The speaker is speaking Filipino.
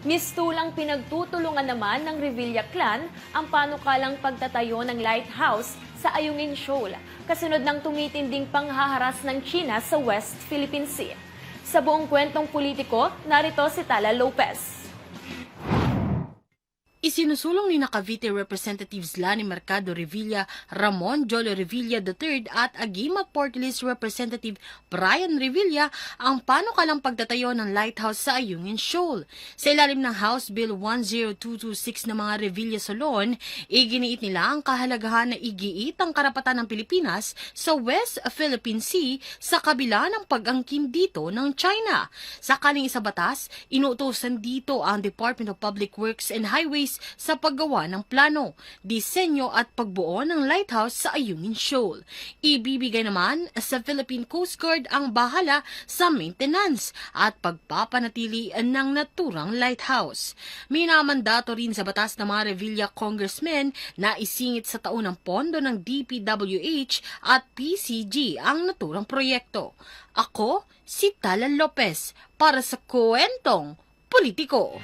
Mistulang pinagtutulungan naman ng Revilla Clan ang panukalang pagtatayo ng lighthouse sa Ayungin Shoal, kasunod ng tumitinding panghaharas ng China sa West Philippine Sea. Sa buong kwentong politiko, narito si Tala Lopez. Isinusulong ni Cavite Representatives Lani Mercado Revilla, Ramon Jolo Revilla III at Agima Portales Representative Brian Revilla ang panukalang pagtatayo ng lighthouse sa Ayungin Shoal. Sa ilalim ng House Bill 10226 ng mga Revilla Solon, iginiit nila ang kahalagahan na igiit ang karapatan ng Pilipinas sa West Philippine Sea sa kabila ng pag-angkin dito ng China. Sa kaning sa batas, inuutosan dito ang Department of Public Works and Highways sa paggawa ng plano, disenyo at pagbuo ng lighthouse sa Ayungin Shoal. Ibibigay naman sa Philippine Coast Guard ang bahala sa maintenance at pagpapanatili ng naturang lighthouse. Minamandato rin sa batas ng mga Revilla congressmen na isingit sa taon ng pondo ng DPWH at PCG ang naturang proyekto. Ako, si Talan Lopez, para sa Kwentong Politiko.